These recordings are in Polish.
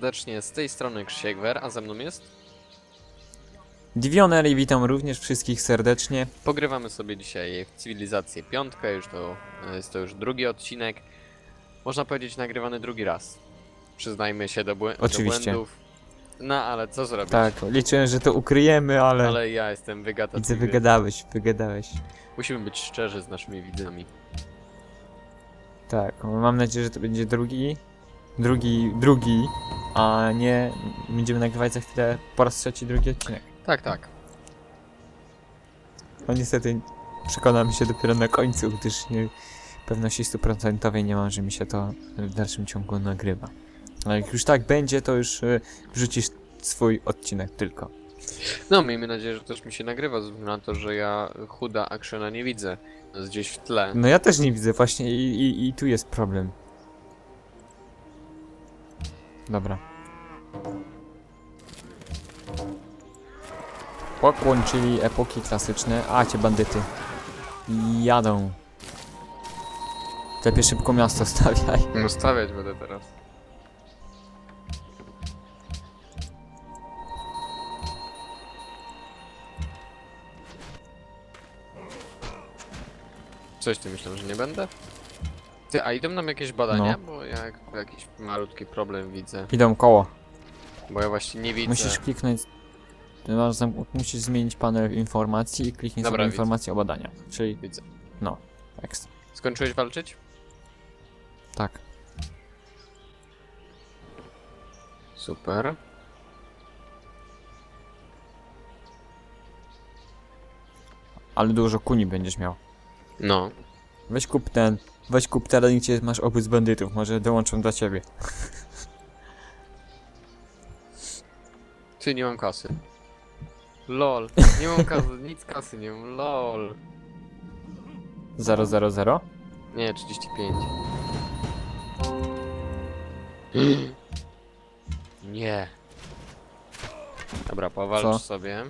serdecznie, z tej strony Krzysiek Wer, a ze mną jest? Divioner i witam również wszystkich serdecznie. Pogrywamy sobie dzisiaj w Cywilizację Piątkę, już to jest to już drugi odcinek. Można powiedzieć nagrywany drugi raz. Przyznajmy się do, błę- do Oczywiście. błędów. No ale co zrobić? Tak, liczyłem, że to ukryjemy, ale, Ale ja jestem widzę, wygadacy. wygadałeś, wygadałeś. Musimy być szczerzy z naszymi widzami. Tak, mam nadzieję, że to będzie drugi, drugi, drugi, a nie będziemy nagrywać za chwilę po raz trzeci drugi odcinek. Tak, tak. No niestety przekonam się dopiero na końcu, gdyż nie, pewności stuprocentowej nie mam, że mi się to w dalszym ciągu nagrywa. Ale jak już tak będzie, to już y, wrzucisz swój odcinek tylko. No miejmy nadzieję, że też mi się nagrywa, ze względu na to, że ja chuda actiona nie widzę. Jest gdzieś w tle. No ja też nie widzę właśnie i, i, i tu jest problem. Dobra. Pokłon, czyli epoki klasyczne. A, cię bandyty. Jadą. Lepiej szybko miasto stawiaj. No stawiać będę teraz. Coś ty myślę, że nie będę? Ty, a idą nam jakieś badania? Bo ja jak- jakiś malutki problem widzę. Idą koło. Bo ja właśnie nie widzę. Musisz kliknąć... zam- musisz zmienić panel informacji i kliknij Dobra, sobie widzę. informacje o badaniach. Czyli, Widzę. no, ekstra. Skończyłeś walczyć? Tak. Super. Ale dużo kuni będziesz miał. No. Weź kup ten, weź kup teren, gdzie masz obóz bandytów, może dołączą do ciebie. Ty, nie mam kasy. LOL. Nie mam kasy, nic kasy nie mam. LOL. 000? Nie, 35. Nie. Dobra, powalcz Co? sobie.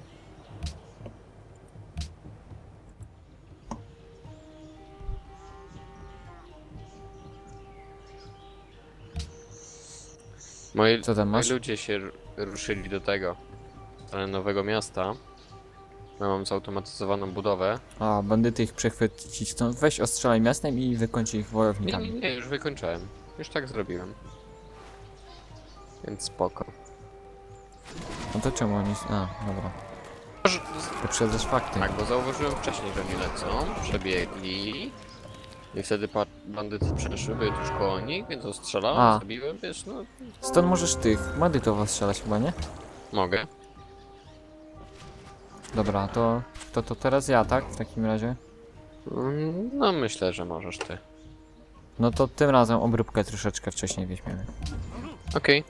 Moi, Co tam moi masz? ludzie się ru- ruszyli do tego. stronę nowego miasta. Ja mam zautomatyzowaną budowę. A, bandyty ich przechwycić chcą. Weź ostrzelaj miastem i wykończ ich Nie, wojownikami. nie, nie, już wykończyłem. Już tak zrobiłem. Więc spoko. No to czemu oni... A, dobra. Może- Poprzedzasz fakty. Tak, bo zauważyłem wcześniej, że oni lecą, przebiegli. I wtedy pa- bandyty przeszły, były tuż koło nich, więc ostrzelałem, A. zabiłem, wiesz, no Stąd możesz tych bandytów ostrzelać chyba, nie? mogę. Dobra, to, to, to teraz ja, tak? W takim razie. Mm, No myślę, że możesz ty. No to tym razem obróbkę troszeczkę wcześniej weźmiemy. Okej.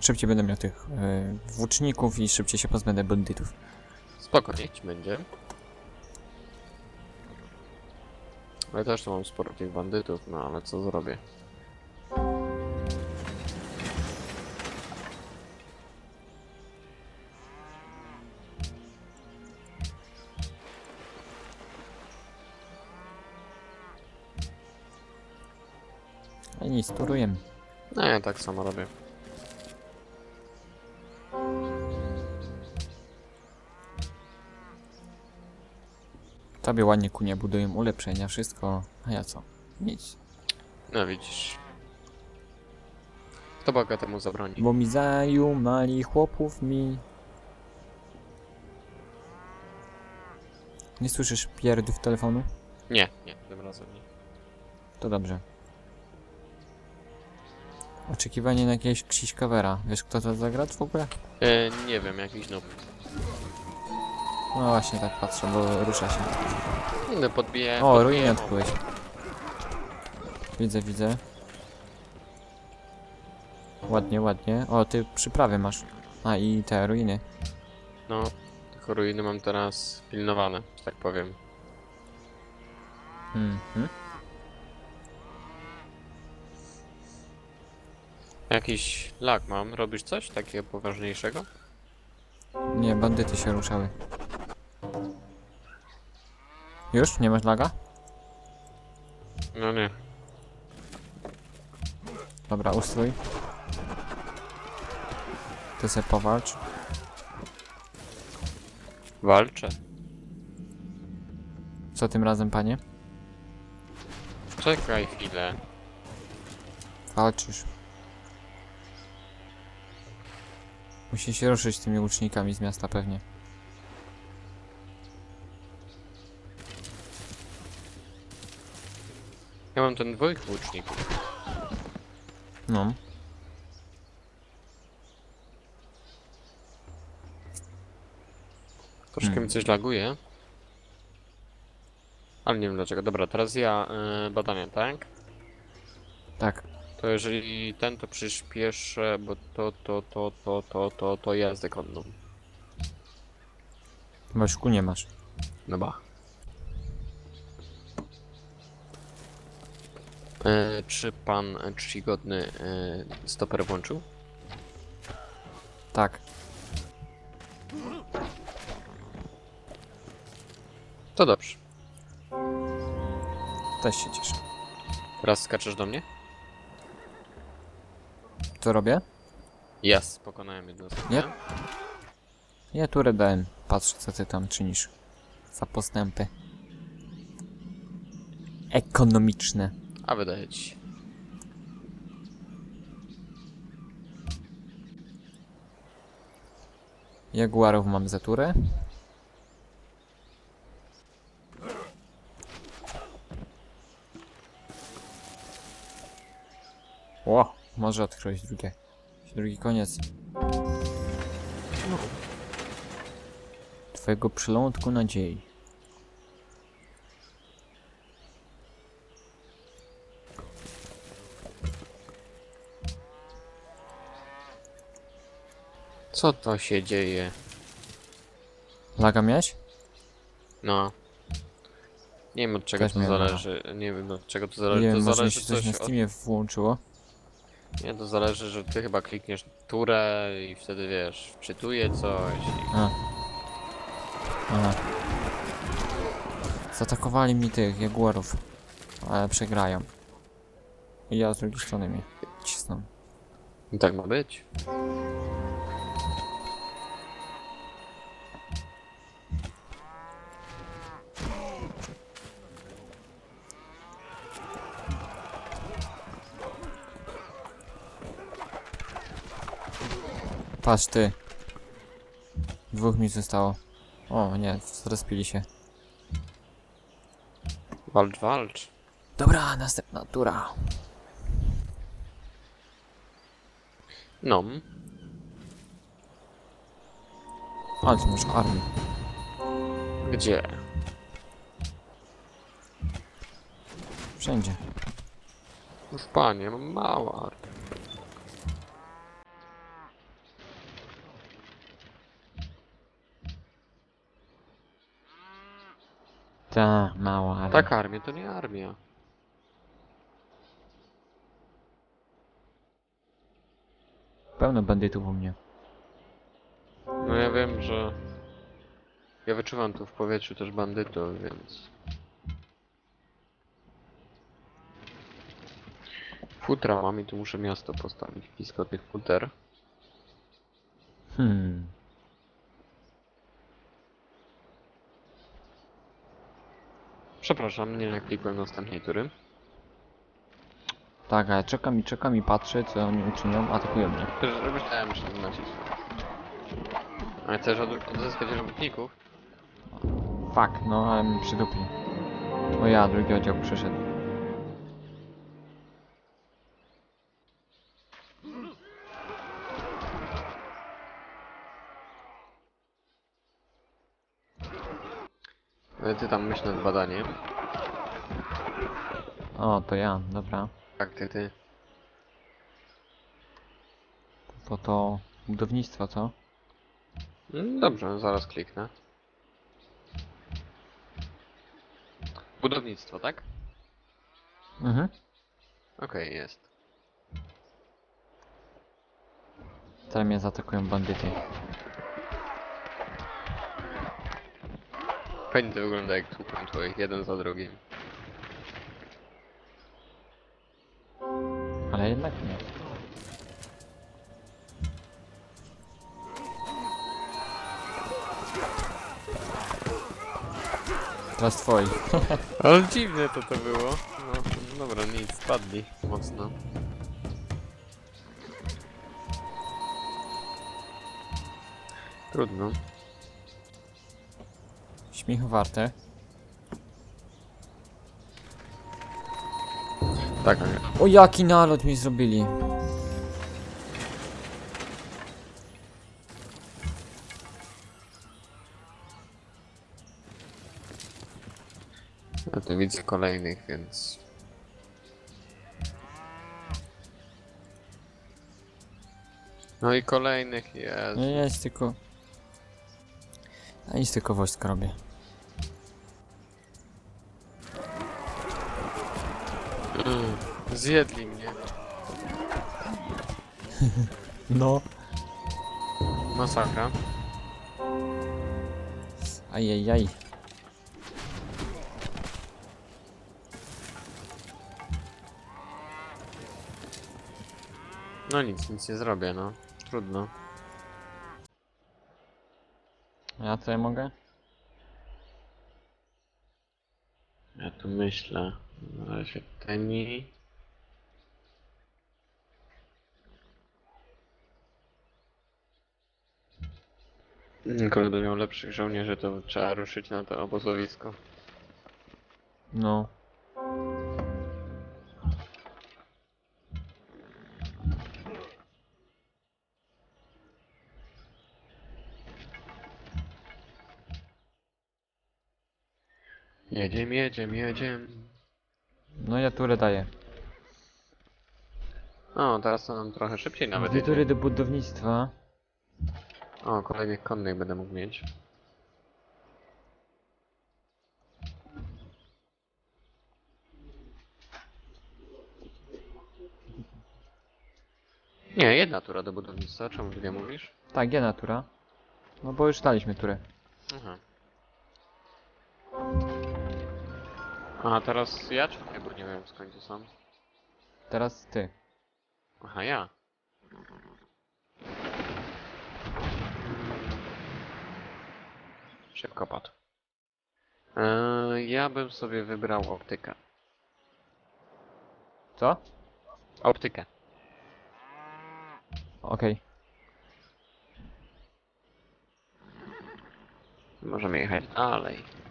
Szybciej będę miał tych yy, włóczników i szybciej się pozbędę bandytów. Spoko, niech ci będzie. Ja też tu mam sporo tych bandytów, no ale co zrobię? A nic, turujemy. No ja tak samo robię. Tobie ładnie kunie budują ulepszenia, wszystko. A ja co? Nic. No widzisz. Kto Boga temu zabroni? Bo mi zajumali chłopów mi. Nie słyszysz pierdów telefonu? Nie, nie, tym razem nie. To dobrze. Oczekiwanie na jakiegoś Krzyśkawera. Wiesz kto to zagra w ogóle? E, nie wiem, jakiś noob. No właśnie tak patrzę, bo rusza się. No podbiję. O, mob. odkryłeś. Widzę, widzę. Ładnie, ładnie. O, ty przyprawy masz. A i te ruiny. No, tylko ruiny mam teraz pilnowane, że tak powiem. Mhm. Jakiś lag mam. Robisz coś takiego poważniejszego? Nie, bandyty się ruszały. Już? Nie masz laga? No nie. Dobra, ustrój. Ty sobie powalcz. Walczę. Co tym razem, panie? Czekaj chwilę. Walczysz. Musi się ruszyć tymi łucznikami z miasta pewnie. Mam ten dwóch łuczników. No. Troszkę Hmm. mi coś laguje. Ale nie wiem dlaczego. Dobra, teraz ja y, badania, tak? Tak. To jeżeli ten to przyspieszę, bo to, to, to, to, to, to, to jazdę konną. Chyba szkół nie masz. No ba. E, czy pan czcigodny e, stoper włączył? Tak. To dobrze. Też się cieszę. Teraz skaczesz do mnie? Co robię? Yes, pokonałem jednostkę. Nie. Ja tu redałem. Patrzę, co ty tam czynisz. Za postępy. Ekonomiczne. A wydaje ci się. Jaguarów mam za turę. Ło, może odkryć drugie. Drugi koniec. Twojego przylądku nadziei. Co to się dzieje? Laga miałeś? No. Nie wiem od czego Też to miałem, no. zależy. Nie wiem od czego to Nie zależy. wiem, to może mi zależy się coś na od... Steamie włączyło. Nie, to zależy, że ty chyba klikniesz turę i wtedy wiesz, wczytuje coś. i- A. Aha. Zaatakowali mi tych jaguarów. Ale przegrają. I ja z drugiej strony mnie cisną. I tak ma być. Patrz ty. Dwóch mi zostało. O nie, rozpili się. Walcz, walcz. Dobra, następna tura. No. Ale ty masz armię. Gdzie? Wszędzie. Już panie, mam mała. Ta, mała armia. Tak, armia to nie armia. Pełno bandytów u mnie. No ja wiem, że... Ja wyczuwam tu w powietrzu też bandytów, więc... Futra mam i tu muszę miasto postawić blisko tych futer. Hmm. Przepraszam, nie naklikłem następnej tury. Tak, ale czekam i czekam i patrzę, co oni uczynią. Atakują mnie. Myślałem, że ten nacisk. Ale chcesz od- odzyskać robotników? Fuck, no ale mi przydupli. O ja, drugi oddział przyszedł. Ty tam myśl nad badaniem. O, to ja, dobra. Tak, ty, ty. To to budownictwo, co? Mm, Dobrze, zaraz kliknę. Budownictwo, tak? Mhm. Okej, jest. Teraz mnie zaatakują bandyty. Fajnie to wygląda jak tłuką twoich, jeden za drugim. Ale jednak nie. Teraz twoi. Ale dziwne to to było. No, dobra, nic, spadli mocno. Trudno. Śmiechu warte. Tak, ale O jaki nalot mi zrobili. ja tu widzę kolejnych, więc... No i kolejnych jest. Nie jest tylko... Ja nic tylko wojska robię. Zjedli mnie. No. Masakra. Ajajaj. No nic, nic nie zrobię, no. Trudno. Ja tutaj mogę? Ja tu myślę. Na razie teni. Kurde, miał lepszych żołnierzy, to trzeba ruszyć na to obozowisko. No. Jedziem, jedziem, jedziem. No ja turę daję. O, teraz to nam trochę szybciej nawet Dwie tury do budownictwa. O, kolejnych konnych będę mógł mieć. Nie, jedna tura do budownictwa, czemu dwie mówisz? Tak, jedna tura. No bo już daliśmy turę. Aha. A teraz ja czy nie, bo nie wiem skąd są. Teraz ty. Aha, ja. Szybko padł. Eee, ja bym sobie wybrał optykę. Co? Optykę. Okej. Możemy jechać dalej.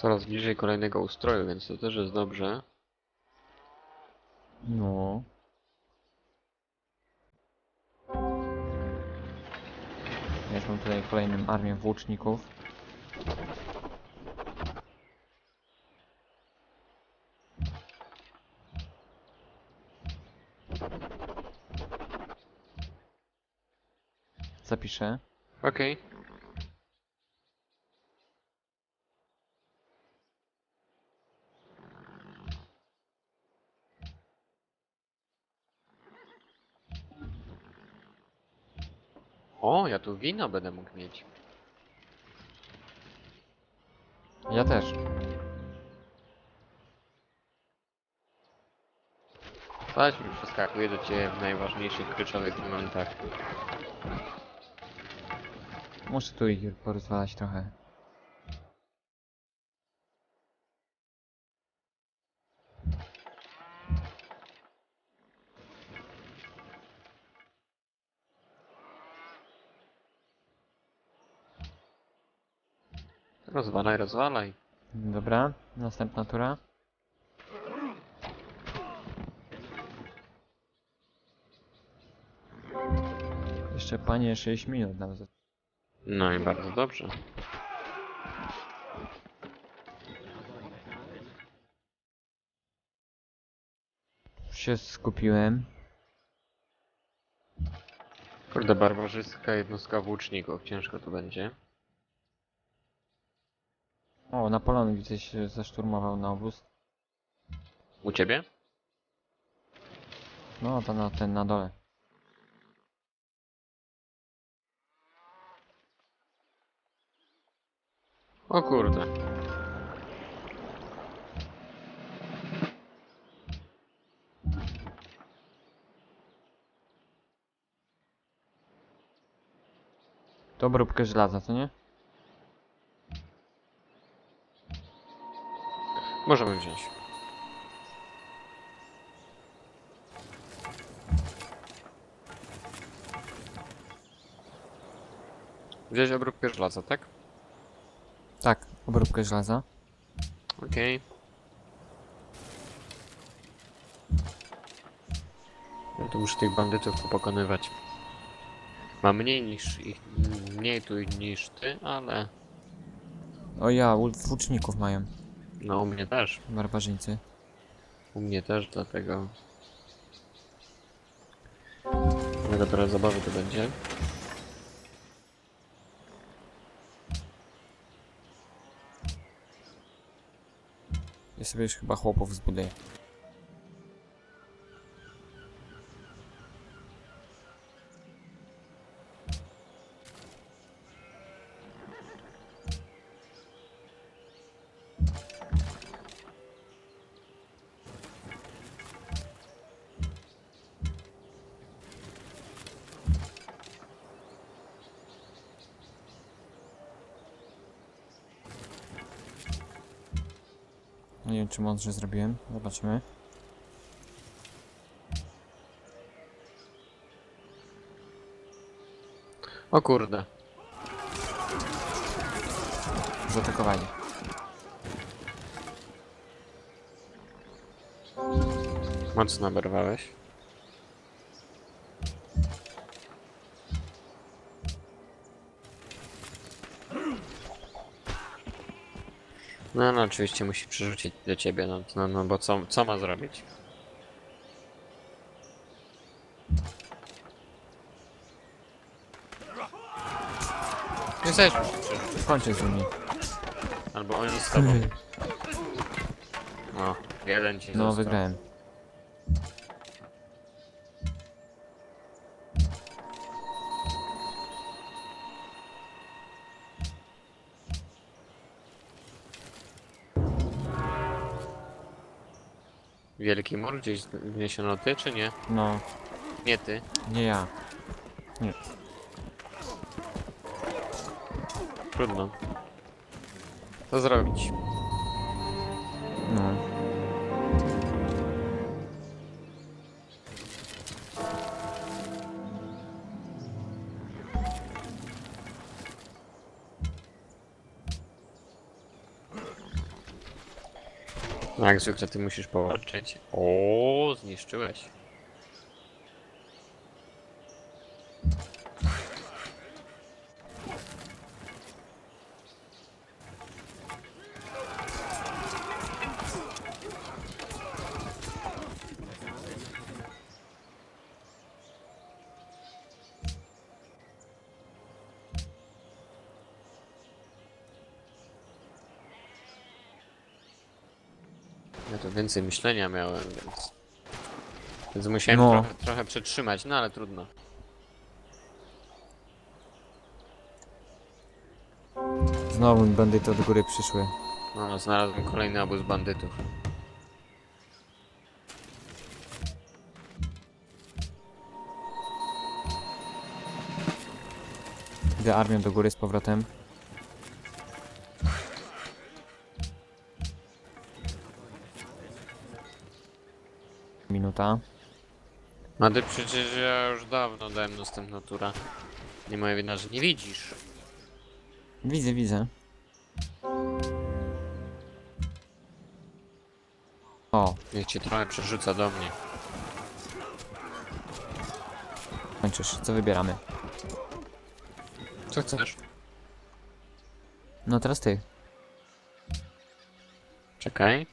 Coraz bliżej kolejnego ustroju, więc to też jest dobrze. No. Już mam tutaj kolejną armię włóczników. Zapiszę. Okej. O, ja tu wino będę mógł mieć. Ja też. Stać mi przeskakuje do ciebie w najważniejszych, kluczowych momentach. Muszę tu ich porozwalać trochę. Rozwalaj, rozwalaj. Dobra, następna tura. Jeszcze panie 6 minut nam zostało. No i bardzo dobrze. Się skupiłem. Kurde, barbarzyska jednostka włóczników. Ciężko to będzie. O, Napoleon gdzieś e, zaszturmował na obóz. U ciebie? No, to na ten, na dole. O kurde. To obróbkę żelaza, co nie? Możemy wziąć. Wziąć obróbkę żelaza, tak? Tak, obróbkę żelaza. Okej. Ja tu muszę tych bandytów pokonywać. Mam mniej niż ich, mniej tu niż ty, ale O ja, ul- włóczników mają. No u mnie też. Barbarzyńcy. U mnie też, dlatego... Ale dopiero zabawy to będzie. Ja sobie już chyba chłopów zbuduję. Nie wiem, czy mądrze zrobiłem. Zobaczymy. O kurde. Zaatakowali. Mocno oberwałeś. No, no oczywiście musi przerzucić do ciebie, no, no, no bo co, co ma zrobić? Jesteś. Kończę z nimi. Albo oni z tobą. No, jeden ci No, został. wygrałem. Wielki mur gdzieś wniesiono ty, czy nie? No, Nie ty. nie ja. Trudno. Co zrobić? No. No jak zwykle ty musisz powalczyć. O, zniszczyłeś. Ja to więcej myślenia miałem, więc... Więc musiałem No. trochę, trochę przetrzymać, no ale trudno. Znowu mi bandyty od góry przyszły. No, znalazłem kolejny obóz bandytów. Idę armią do góry z powrotem. Minuta. A ty przecież ja już dawno dałem następną tura. Nie moja wina, że nie widzisz. Widzę, widzę. O, Niech cię trochę przerzuca do mnie. kończysz. Co wybieramy? Co chcesz? No teraz ty. Czekaj.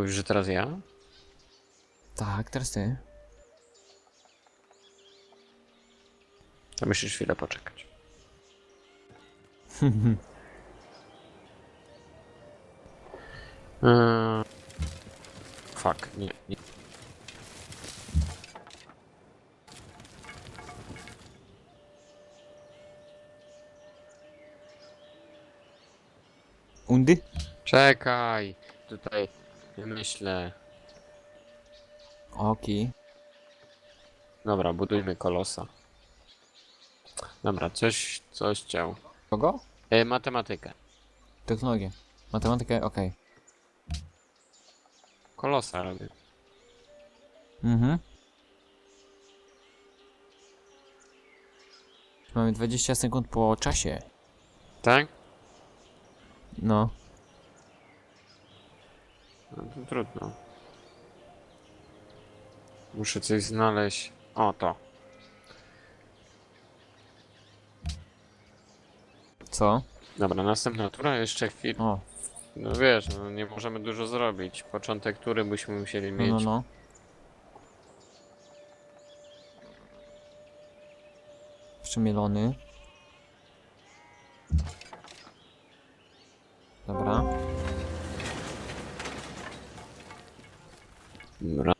Mówisz, że teraz ja? Tak, teraz ty. To musisz chwilę poczekać. Eee, fuck, nie, nie. Undy? Czekaj, tutaj myślę. Oki. Dobra, budujmy kolosa. Dobra, coś, coś chciał. Kogo? E, matematykę. Technologię. Matematykę, okej. Kolosa robię. Mhm. Mamy 20 sekund po czasie. Tak? No. No to trudno. Muszę coś znaleźć. O, to. Co? Dobra, następna tura, jeszcze chwilę. O, No wiesz, no nie możemy dużo zrobić. Początek tury byśmy musieli no, mieć. no, no. Przemielony. Dobra.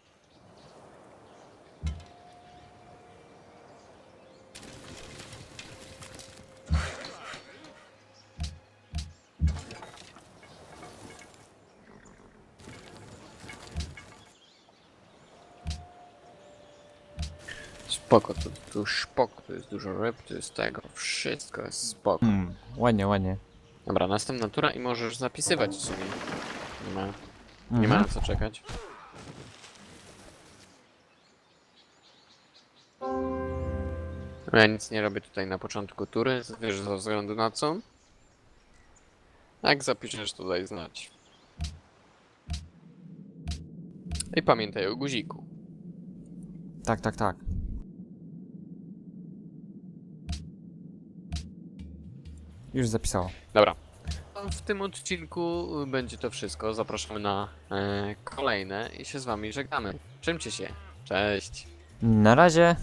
Spoko, tu, tu szpok, tu jest dużo ryb, tu jest tego, wszystko jest spoko. Hmm, ładnie, ładnie. Dobra, następna tura i możesz zapisywać w sumie. Nie ma, nie Mhm. ma na co czekać. Ja nic nie robię tutaj na początku tury, wiesz ze względu na co? Jak zapiszesz to daj znać. I pamiętaj o guziku. Tak, tak, tak. Już zapisało. Dobra. W tym odcinku będzie to wszystko. Zapraszamy na e, kolejne i się z wami żegnamy. Czymcie się. Cześć. Na razie.